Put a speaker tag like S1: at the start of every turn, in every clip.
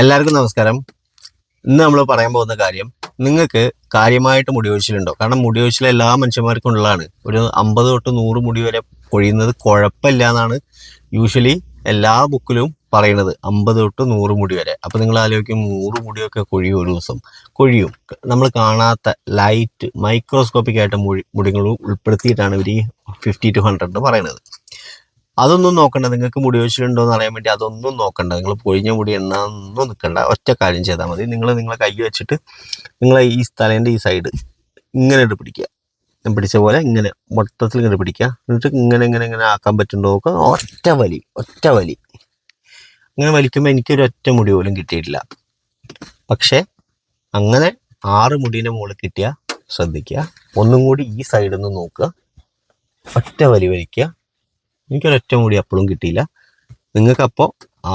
S1: എല്ലാവർക്കും നമസ്കാരം. ഇന്ന് നമ്മൾ പറയാൻ പോകുന്ന കാര്യം നിങ്ങൾക്ക് കാര്യമായിട്ട് മുടി ഒഴിച്ചിലുണ്ടോ കാരണം മുടി എല്ലാ മനുഷ്യന്മാർക്കും ഉള്ളതാണ്. ഒരു അമ്പത് തൊട്ട് നൂറ് മുടി വരെ കൊഴിയുന്നത് കുഴപ്പമില്ല എന്നാണ് യൂഷ്വലി എല്ലാ ബുക്കിലും പറയുന്നത്. അമ്പത് തൊട്ട് നൂറ് മുടി വരെ. അപ്പോൾ നിങ്ങൾ ആലോചിക്കും നൂറ് മുടിയൊക്കെ കൊഴിയും ഒരു ദിവസം. കൊഴിയും. നമ്മൾ കാണാത്ത ലൈറ്റ് മൈക്രോസ്കോപ്പിക് ആയിട്ട് മുടി മുടികൾ ഉൾപ്പെടുത്തിയിട്ടാണ് ഇവർ ഈ ഫിഫ്റ്റി ടു ഹൺഡ്രഡ് പറയുന്നത്. അതൊന്നും നോക്കണ്ട. നിങ്ങൾക്ക് മുടി വെച്ചിട്ടുണ്ടോ എന്ന് അറിയാൻ വേണ്ടി അതൊന്നും നോക്കണ്ട. നിങ്ങൾ പൊഴിഞ്ഞ മുടി എന്നൊന്നും നിൽക്കണ്ട ഒറ്റ കാര്യം ചെയ്താൽ മതി. നിങ്ങൾ നിങ്ങളെ കൈ വെച്ചിട്ട് നിങ്ങളെ ഈ തലേന്റെ ഈ സൈഡ് ഇങ്ങനെ ഇട്ട് പിടിക്കുക. പിടിച്ച പോലെ ഇങ്ങനെ മൊത്തത്തിൽ ഇങ്ങനെ പിടിക്കുക. എന്നിട്ട് ഇങ്ങനെ ഇങ്ങനെ ഇങ്ങനെ ആക്കാൻ പറ്റുന്നുണ്ടോ നോക്കുക ഒറ്റ വലി ഒറ്റ വലി. ഇങ്ങനെ വലിക്കുമ്പോൾ എനിക്കൊരു ഒറ്റ മുടി പോലും കിട്ടിയിട്ടില്ല. പക്ഷേ അങ്ങനെ ആറ് മുടീന്റെ മുകളിൽ കിട്ടിയ ശ്രദ്ധിക്കുക. ഒന്നും കൂടി ഈ സൈഡിൽ നിന്ന് നോക്കുക. ഒറ്റ വലി വലിക്കുക. എനിക്കൊരൊറ്റ മുടി അപ്പോഴും കിട്ടിയില്ല. നിങ്ങൾക്കപ്പോൾ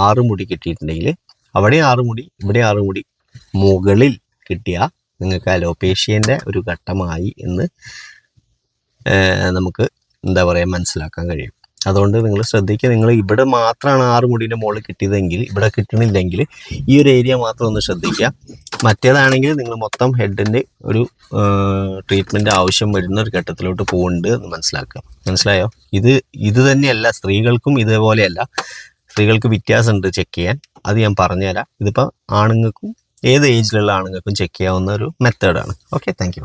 S1: ആറ് മുടി കിട്ടിയിട്ടുണ്ടെങ്കിൽ അവിടെ ആറ് മുടി ഇവിടെ ആറ് മുടി മുകളിൽ കിട്ടിയ നിങ്ങൾക്ക് അലോപേഷ്യന്റെ ഒരു ഘട്ടമായി എന്ന് നമുക്ക് എന്താ പറയുക മനസ്സിലാക്കാൻ കഴിയും. അതുകൊണ്ട് നിങ്ങൾ ശ്രദ്ധിക്കുക. നിങ്ങൾ ഇവിടെ മാത്രമാണ് ആറ് മുടീന്റെ മുകളിൽ കിട്ടിയതെങ്കിൽ ഇവിടെ കിട്ടണില്ലെങ്കിൽ ഈ ഒരു ഏരിയ മാത്രം ഒന്ന് ശ്രദ്ധിക്കുക. മറ്റേതാണെങ്കിൽ നിങ്ങൾ മൊത്തം ഹെഡിന്റെ ഒരു ട്രീറ്റ്മെന്റ് ആവശ്യം വരുന്ന ഒരു ഘട്ടത്തിലോട്ട് പോകുന്നുണ്ട് എന്ന് മനസ്സിലാക്കുക. മനസ്സിലായോ? ഇത് ഇത് തന്നെയല്ല സ്ത്രീകൾക്കും ഇതേപോലെയല്ല. സ്ത്രീകൾക്ക് വ്യത്യാസമുണ്ട് ചെക്ക് ചെയ്യാൻ. അത് ഞാൻ പറഞ്ഞുതരാം. ഇതിപ്പോൾ ആണുങ്ങൾക്കും ഏത് ഏജിലുള്ള ആണുങ്ങൾക്കും ചെക്ക് ചെയ്യാവുന്ന ഒരു മെത്തേഡാണ് ഓക്കെ താങ്ക്